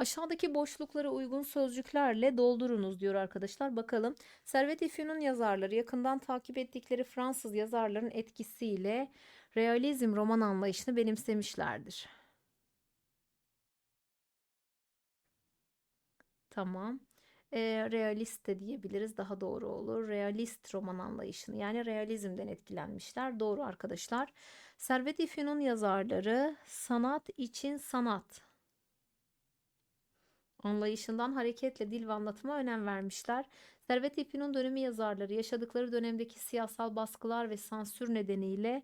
Aşağıdaki boşlukları uygun sözcüklerle doldurunuz diyor arkadaşlar. Bakalım. Servet-i Fünun yazarları yakından takip ettikleri Fransız yazarların etkisiyle realizm roman anlayışını benimsemişlerdir. Tamam. E, realist de diyebiliriz daha doğru olur. Realist roman anlayışını yani realizmden etkilenmişler. Doğru arkadaşlar. Servet-i Fünun yazarları sanat için sanat anlayışından hareketle dil ve anlatıma önem vermişler. Servet-i Fünun dönemi yazarları yaşadıkları dönemdeki siyasal baskılar ve sansür nedeniyle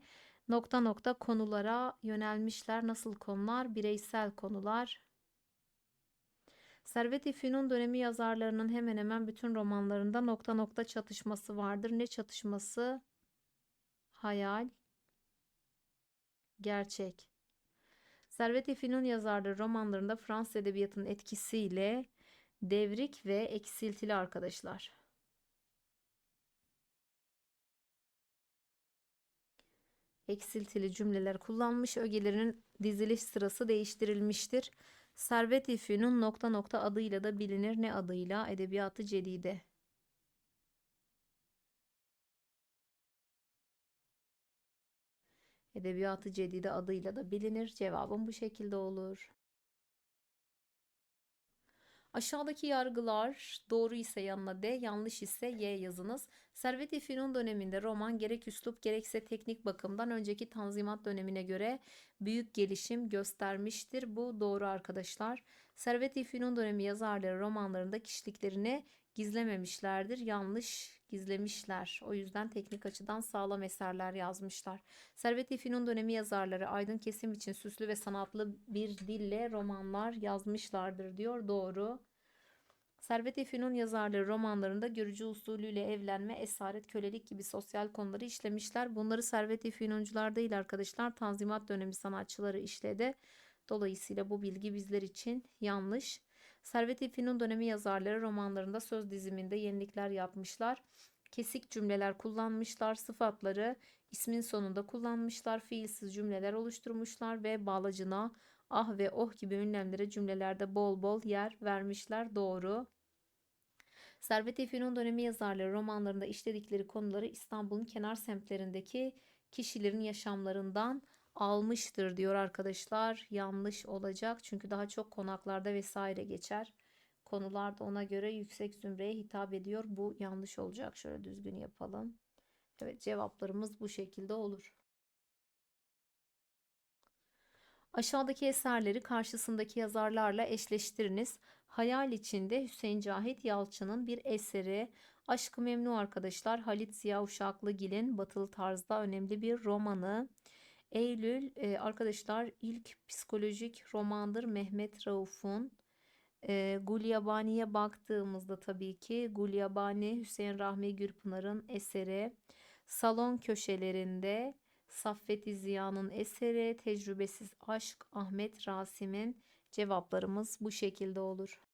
nokta nokta konulara yönelmişler. Nasıl konular? Bireysel konular. Servet-i dönemi yazarlarının hemen hemen bütün romanlarında nokta nokta çatışması vardır. Ne çatışması? Hayal, gerçek. Servet-i Fünun yazarları romanlarında Fransız edebiyatının etkisiyle devrik ve eksiltili arkadaşlar. Eksiltili cümleler kullanmış, ögelerinin diziliş sırası değiştirilmiştir. Servet-i nokta nokta adıyla da bilinir. Ne adıyla? Edebiyatı Cedide. Edebiyatı Cedide adıyla da bilinir. Cevabım bu şekilde olur. Aşağıdaki yargılar doğru ise yanına D, yanlış ise Y yazınız. Servet-i Fünun döneminde roman gerek üslup gerekse teknik bakımdan önceki Tanzimat dönemine göre büyük gelişim göstermiştir. Bu doğru arkadaşlar. Servet-i Fünun dönemi yazarları romanlarında kişiliklerini gizlememişlerdir. Yanlış gizlemişler. O yüzden teknik açıdan sağlam eserler yazmışlar. Servet-i dönemi yazarları aydın kesim için süslü ve sanatlı bir dille romanlar yazmışlardır diyor. Doğru. Servet-i yazarları romanlarında görücü usulüyle evlenme, esaret, kölelik gibi sosyal konuları işlemişler. Bunları Servet-i Fünuncular değil arkadaşlar. Tanzimat dönemi sanatçıları işledi. Dolayısıyla bu bilgi bizler için yanlış. Servet-i dönemi yazarları romanlarında söz diziminde yenilikler yapmışlar. Kesik cümleler kullanmışlar, sıfatları ismin sonunda kullanmışlar, fiilsiz cümleler oluşturmuşlar ve bağlacına ah ve oh gibi ünlemlere cümlelerde bol bol yer vermişler. Doğru. Servet-i dönemi yazarları romanlarında işledikleri konuları İstanbul'un kenar semtlerindeki kişilerin yaşamlarından almıştır diyor arkadaşlar. Yanlış olacak çünkü daha çok konaklarda vesaire geçer. Konular da ona göre yüksek zümreye hitap ediyor. Bu yanlış olacak. Şöyle düzgün yapalım. Evet cevaplarımız bu şekilde olur. Aşağıdaki eserleri karşısındaki yazarlarla eşleştiriniz. Hayal içinde Hüseyin Cahit Yalçın'ın bir eseri Aşkı Memnu arkadaşlar Halit Ziya Uşaklıgil'in batılı tarzda önemli bir romanı. Eylül e, arkadaşlar ilk psikolojik romandır Mehmet Rauf'un. E, Gulyabani'ye baktığımızda tabii ki Gulyabani Hüseyin Rahmi Gürpınar'ın eseri. Salon köşelerinde Saffet Ziya'nın eseri Tecrübesiz Aşk Ahmet Rasim'in cevaplarımız bu şekilde olur.